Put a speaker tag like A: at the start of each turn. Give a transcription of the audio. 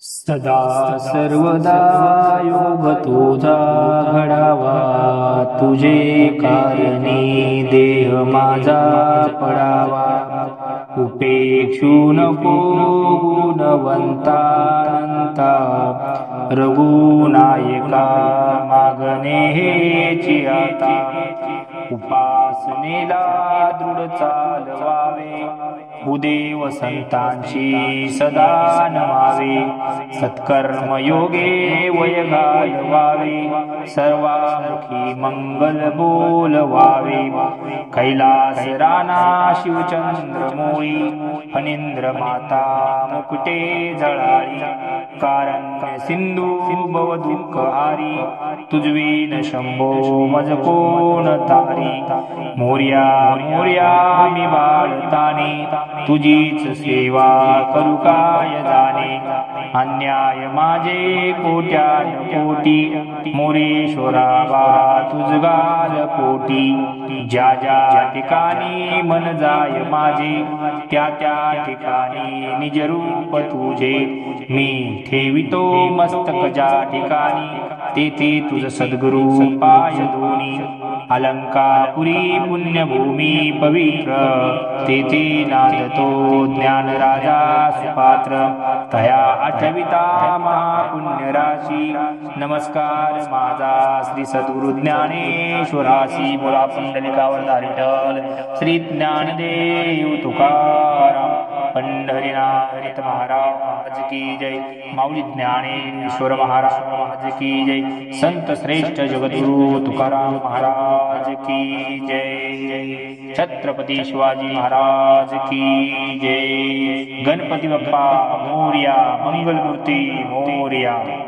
A: सदा सर्वदा योग तुझा घडावा तुझे कारणे देह माझा पडावा. उपेक्षू नको गुणवंतानंता रघुनायका मागणे हे आता. उपासनेला दृढ चालवावे. भूदेव संतांची सदा नमावे. सत्कर्म योगे वय घालवावे. सर्वामुखी मंगल बोलवावे. कैलास राणा शिवचंद्र मोळी. फणींद्र माता मुकुटे जळाळी. कारण सिंधू भव दुःख हारी तुझवीन शंभो मज कोण तारी. मोर्या मोर्या मी बाळताने तुझीच सेवा करू काय जाणे? अन्याय माझे कोट्यान कोटी मोरेश्वरा बा तुझ कोटी पोटी. ज्या ज्या ठिकाणी मन जाय माझे त्या त्या ठिकाणी निज रूप तुझे. मी ठेवितो मस्तक ज्या ठिकाणी तेथे तुझ सद्गुरु पाय दोनी. अलंकापुरी पुण्यभूमी पवित्र. तेथे नादतो ज्ञान राजा सुपात्र. तया आठविता महापुण्यराशी. नमस्कार माझा श्री सद्गुरु ज्ञानेश्वराशी. बोला पुंडलिकावर धारिटल श्री ज्ञानदेव तुकाराम. पंढरीनाथ महाराज की जय. माऊली ज्ञानेश्वर महाराज की जय. संत श्रेष्ठ जगद्गुरु तुकाराम महाराज की जय. छत्रपती शिवाजी महाराज की जय. गणपती बाप्पा मोर्या मंगलमूर्ती मोर्या.